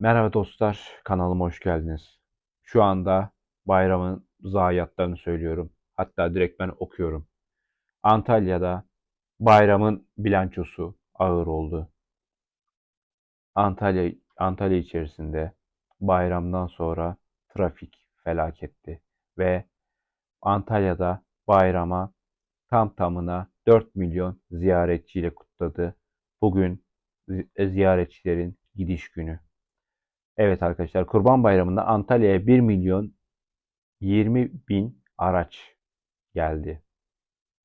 Merhaba dostlar, kanalıma hoş geldiniz. Şu anda bayramın zayiatlarını söylüyorum. Hatta direkt ben okuyorum. Antalya'da bayramın bilançosu ağır oldu. Antalya Antalya içerisinde bayramdan sonra trafik felaketti ve Antalya'da bayrama tam tamına 4 milyon ziyaretçiyle kutladı. Bugün zi- ziyaretçilerin gidiş günü. Evet arkadaşlar Kurban Bayramı'nda Antalya'ya 1 milyon 20 bin araç geldi.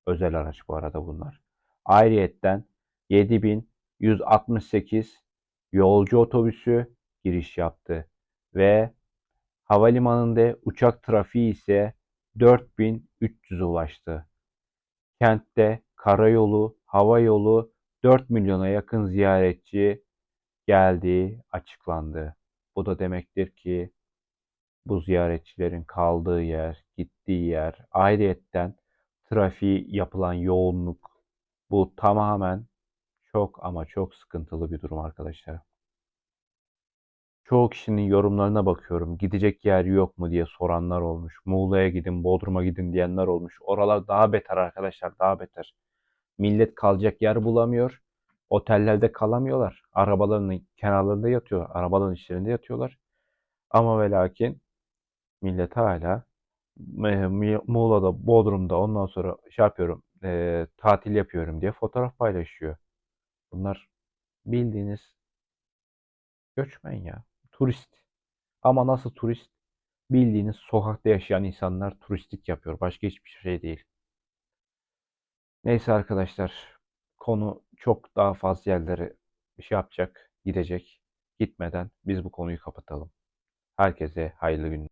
Özel araç bu arada bunlar. Ayrıyetten 7168 yolcu otobüsü giriş yaptı ve havalimanında uçak trafiği ise 4300'e ulaştı. Kentte karayolu, hava yolu 4 milyona yakın ziyaretçi geldiği açıklandı. Bu da demektir ki bu ziyaretçilerin kaldığı yer, gittiği yer, ayrıyetten trafiği yapılan yoğunluk bu tamamen çok ama çok sıkıntılı bir durum arkadaşlar. Çoğu kişinin yorumlarına bakıyorum. Gidecek yer yok mu diye soranlar olmuş. Muğla'ya gidin, Bodrum'a gidin diyenler olmuş. Oralar daha beter arkadaşlar, daha beter. Millet kalacak yer bulamıyor. Otellerde kalamıyorlar. Arabalarının kenarlarında yatıyor. Arabaların içlerinde yatıyorlar. Ama ve lakin millet hala Muğla'da, Bodrum'da ondan sonra şey yapıyorum, e, tatil yapıyorum diye fotoğraf paylaşıyor. Bunlar bildiğiniz göçmen ya. Turist. Ama nasıl turist? Bildiğiniz sokakta yaşayan insanlar turistik yapıyor. Başka hiçbir şey değil. Neyse arkadaşlar. Konu çok daha fazla yerlere şey yapacak, gidecek. Gitmeden biz bu konuyu kapatalım. Herkese hayırlı günler.